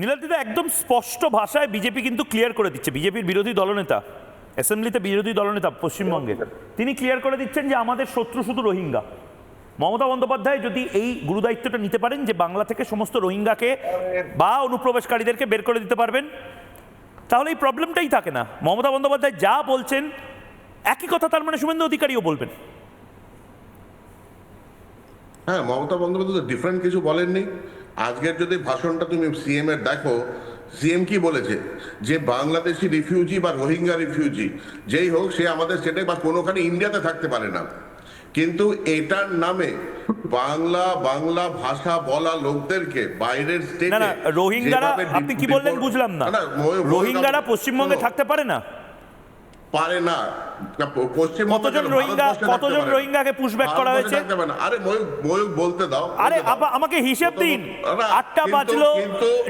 নীলাদিদা একদম স্পষ্ট ভাষায় বিজেপি কিন্তু ক্লিয়ার করে দিচ্ছে। বিজেপির বিরোধী দলনেতা অ্যাসেম্বলিতে বিরোধী দলনেতা পশ্চিমবঙ্গের, তিনি ক্লিয়ার করে দিচ্ছেন যে আমাদের শত্রু শুধু রোহিঙ্গা। মমতা বন্দ্যোপাধ্যায় যদি এই গুরুদায়িত্বটা নিতে পারেন যে বাংলা থেকে সমস্ত রোহিঙ্গাকে বা অনুপ্রবেশকারীদেরকে বের করে দিতে পারবেন, তাহলে এই প্রবলেমটাই থাকে না। মমতা বন্দ্যোপাধ্যায় যা বলছেন, একই কথা তার মানে শুভেন্দু অধিকারীও বলবেন। হ্যাঁ মমতা বন্দ্যোপাধ্যায় ডিফারেন্ট কিছু বলেননি। আজকের যদি ভাষণটা তুমি সিএম এর দেখো সিএম কি বলেছে? যে বাংলাদেশি রিফিউজি বা রোহিঙ্গা রিফিউজি যেই হোক সে আমাদের স্টেটে বা কোনোখানে ইন্ডিয়াতে থাকতে পারে না। কিন্তু এটার নামে বাংলা বাংলা ভাষা বলা লোকদেরকে বাইরের স্টেটে রোহিঙ্গারা আপনি কি বললেন বুঝলাম না। রোহিঙ্গারা পশ্চিমবঙ্গে থাকতে পারে না? পারে না। পশ্চিম কতজন রোহিঙ্গা কতজন রোহিঙ্গাকে পুশব্যাক করা হয়েছে? আরে ময়ূক ময়ূক বলতে দাও। আরে আমাকে হিসেব দিন। আটটা বাজলো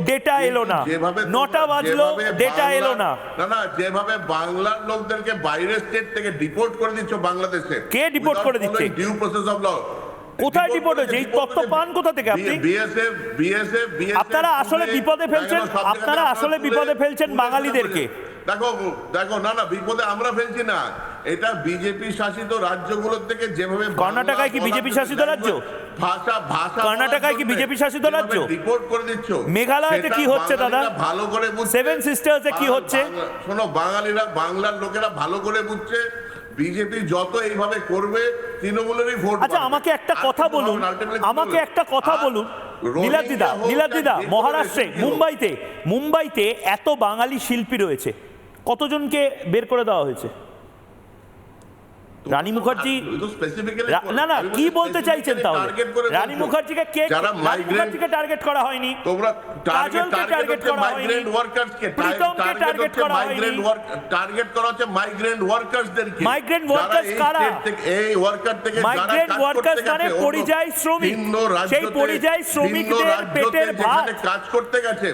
ডেটা এলো না। নটা বাজলো ডেটা এলো না। না না যেভাবে বাংলার লোকদেরকে বাইরের স্টেট থেকে ডিপোর্ট করে দিচ্ছ বাংলাদেশে কে deport করে দিচ্ছে? ডিউ প্রসেস অফ ল কোথায় deport হয়েছে? এই তথ্য পান কোথা থেকে আপনি? বিএসএফ বিএসএফ আপনারা আসলে বিপদে ফেলছেন? আপনারা আসলে বিপদে ফেলছেন বাঙালিদেরকে। দেখো দেখো না না বিপদে আমরা ফেলছি না এটা বিজেপি শাসিত রাজ্যগুলোর থেকে যেভাবে কর্ণাটকায় কি বিজেপি শাসিত রাজ্য? ভাষা ভাষা কর্ণাটকায় কি BJP শাসিত রাজ্য? রিপোর্ট করে দিচ্ছ মেঘালয়তে কি হচ্ছে দাদা? ভালো করে বুঝছে Seven Sisters কি হচ্ছে? শোনো বাঙালিরা বাংলার লোকেরা ভালো করে বুঝছে বিজেপি যত এইভাবে করবে তৃণমূলেরই ভোট আচ্ছা আমাকে একটা কথা বলুন আমাকে একটা কথা বলুন নীলাদিদা নীলাদিদা মহারাষ্ট্রে মুম্বাইতে মুম্বাইতে এত বাঙালি শিল্পী রয়েছে কতজনকে বের করে দেওয়া হয়েছে রানী মুখার্জি রা- না না কি বলতে চাইছেন তাহলে রানী। মুখার্জিকে কে মুখার্জিকে টার্গেট করা হয়নি তোমরা টার্গেট কাজলকে টার্গেট করা। মাইগ্রেন্ট ওয়ার্কার্স প্রীতমকে target করা। মাইগ্রেন্ট টার্গেট করা হচ্ছে মাইগ্রেন্ট ওয়ার্কার্সদের কে Migrant workers কারা? এই ওয়ার্কার থেকে কাজ workers মানে পরিযায়ী শ্রমিক। সেই পরিযায়ী শ্রমিকদের পেটের ভাত। কাজ করতে গেছে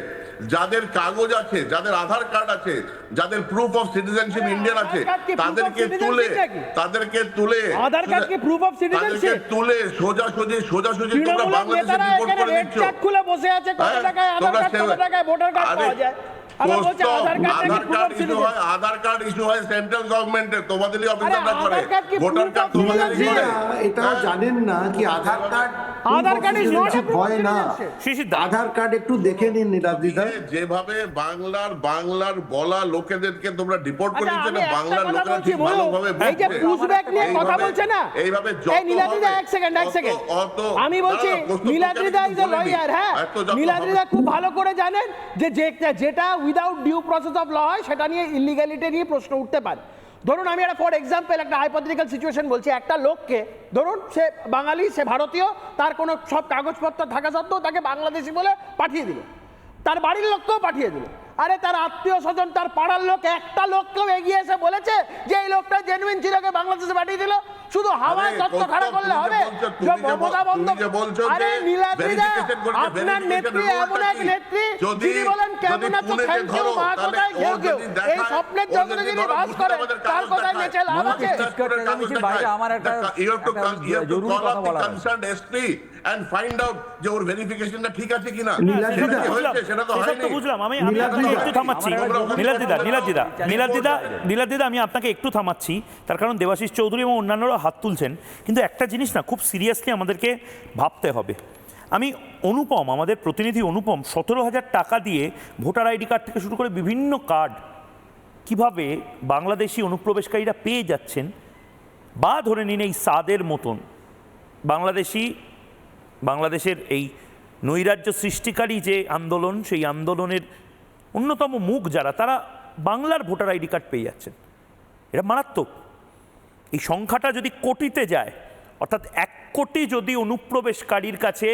যাদের কাগজ আছে যাদের আধার কার্ড আছে যাদের প্রুফ অফ সিটিজেনশিপ ইন্ডিয়ান আছে তাদেরকে তুলে তাদেরকে তুলে আধার কার্ড কি proof of তাদেরকে citizenship? তুলে সোজাসুজি সোজাসুজি তোমরা বাংলাদেশে রিপোর্ট করে দিচ্ছ খুলে বসে আছে কত হ্যাঁ, টাকায় আধার কার্ড কত টাকায় ভোটার কার্ড পাওয়া যায় আধার কার্ড ইস্যু হয় citizenship। আধার কার্ড ইস্যু হয় সেন্ট্রাল গভর্নমেন্টের তোমাদেরই অফিসাররা করে ভোটার কার্ড? করে এটাও হ্যাঁ? জানেন না কি Aadhaar card Aadhaar card of হয় না। আধার কার্ড একটু দেখে নিন যেভাবে বাংলার বাংলার বলা লোকেদেরকে তোমরা ডিপোর্ট করে দিচ্ছ না বাংলার লোকেরা ঠিক। ভালোভাবে এই যে পুশব্যাক নিয়ে কথা বলছে না। এইভাবে যত এই নীলাদ্রিদা এক সেকেন্ড এক সেকেন্ড আমি বলছি নীলাদ্রিদা ইজ এ লয়ার হ্যাঁ? নীলাদ্রিদা খুব ভালো করে জানেন যে যেটা without due process of law হয় সেটা নিয়ে ইলিগালিটি নিয়ে প্রশ্ন উঠতে পারে। ধরুন আমি একটা ফর এক্সাম্পল একটা হাইপোথেটিক্যাল সিচুয়েশন বলছি, একটা লোককে, ধরুন সে বাঙালি, সে ভারতীয়, তার কোনো সব কাগজপত্র থাকা সত্ত্বেও তাকে বাংলাদেশি বলে পাঠিয়ে দিল। তার বাড়ির লোককেও পাঠিয়ে দিল। আরে তার আত্মীয় স্বজন, তার পাড়ার লোক, একটা লোককেও এগিয়ে এসে বলেছে যে এই লোকটা জেনুইন ছিল বাংলাদেশে পাঠিয়ে দিল। শুধু হাওয়ায় তথ্য খাড়া করলে হবে? মমতা তুমি যে বন্দ্যোপাধ্যায় বলছো আরে নীলাদ্রিদা আপনার নেত্রী এমন এক নেত্রী যদি- বলেন কেমন আছো থ্যাংক ইউ মা কোথায় ঘেউ ঘেউ এই স্বপ্নের জগতে যিনি বাস করে তার কোথায় নেচে লাভ আছে? বিশ্বাস করে কাগজ চেঁচামেচির বাইরে দেখায়। আমার একটা- দেখা- you have to একটা come- you have to জরুরি কথা up আছে। and find out যে ওর ভেরিফিকেশনটা ঠিক আছে কিনা। সেটা তো হয়নি। বুঝলাম। আমি আপনাকে একটু থামাচ্ছি। আমার একটা নীলাদিদা নীলাদিদা নীলাদিদা নীলাদিদা আমি আপনাকে একটু থামাচ্ছি। তার কারণ দেবাশিস চৌধুরী এবং অন্যান্যরা হাত তুলছেন, কিন্তু একটা জিনিস না, খুব সিরিয়াসলি আমাদেরকে ভাবতে হবে। আমি অনুপম, আমাদের প্রতিনিধি অনুপম, সতেরো হাজার টাকা দিয়ে ভোটার আইডি কার্ড থেকে শুরু করে বিভিন্ন কার্ড কীভাবে বাংলাদেশি অনুপ্রবেশকারীরা পেয়ে যাচ্ছেন বা ধরে নিন এই সাদের মতন, বাংলাদেশি, বাংলাদেশের এই নৈরাজ্য সৃষ্টিকারী যে আন্দোলন, সেই আন্দোলনের অন্যতম মুখ যারা, তারা বাংলার ভোটার আইডি কার্ড পেয়ে যাচ্ছেন। এটা মারাত্মক। এই সংখ্যাটা যদি কোটিতে যায়, অর্থাৎ এক কোটি যদি অনুপ্রবেশকারীর কাছে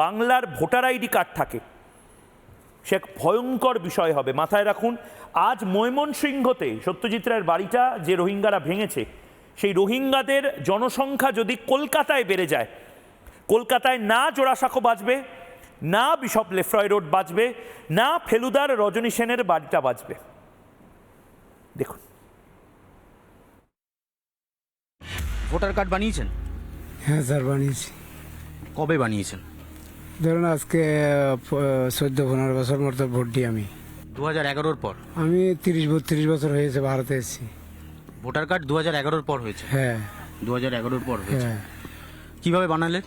বাংলার ভোটার আইডি কার্ড থাকে, সে এক ভয়ঙ্কর বিষয় হবে। মাথায় রাখুন, আজ ময়মনসিংহতে সত্যজিৎ রায়ের বাড়িটা যে রোহিঙ্গারা ভেঙেছে, সেই রোহিঙ্গাদের জনসংখ্যা যদি কলকাতায় বেড়ে যায়, কলকাতায় না জোড়াসাঁকো বাজবে, না বিশপ লেফ্রয় রোড বাজবে, না ফেলুদার রজনী সেনের বাড়িটা বাজবে। দেখুন ভোটার কার্ড বানিয়েছেন? হ্যাঁ স্যার বানিয়েছি। কবে বানিয়েছেন? ধরুন আজকে চোদ্দ পনেরো বছর মতো ভোট দিই আমি। দু হাজার এগারোর পর? আমি তিরিশ বত্রিশ বছর হয়েছে ভারতে এসেছি। ভোটার কার্ড দু হাজার এগারোর পর হয়েছে? হ্যাঁ। দু হাজার এগারোর পর হয়েছে। হ্যাঁ। কীভাবে বানালেন?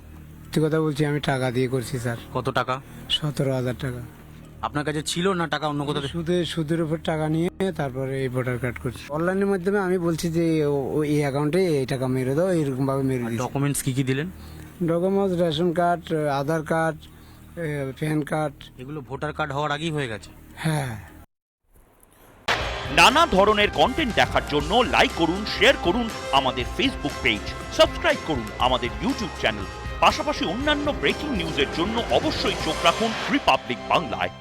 তুই কথা বলছি আমি টাকা দিয়ে করছি স্যার। কত টাকা? সতেরো হাজার টাকা। আপনার কাছে ছিল না টাকা অন্য কোথাও থেকে? সুদে সুদের উপর টাকা নিয়ে তারপরে এই ভোটার কার্ড করছি। অনলাইনের মাধ্যমে আমি বলছি যে ও- ও এই অ্যাকাউন্টে এই টাকা মেরে দাও এরকম ভাবে মেরে দিচ্ছি ডকুমেন্টস কি কি দিলেন? Documents ration card Aadhaar card PAN card এগুলো ভোটার কার্ড হওয়ার আগেই হয়ে গেছে? হ্যাঁ। নানা ধরনের কন্টেন্ট দেখার জন্য লাইক করুন শেয়ার করুন আমাদের ফেসবুক পেজ সাবস্ক্রাইব করুন আমাদের ইউটিউব চ্যানেল পাশাপাশি অন্যান্য ব্রেকিং নিউজের জন্য অবশ্যই চোখ রাখুন রিপাবলিক বাংলায়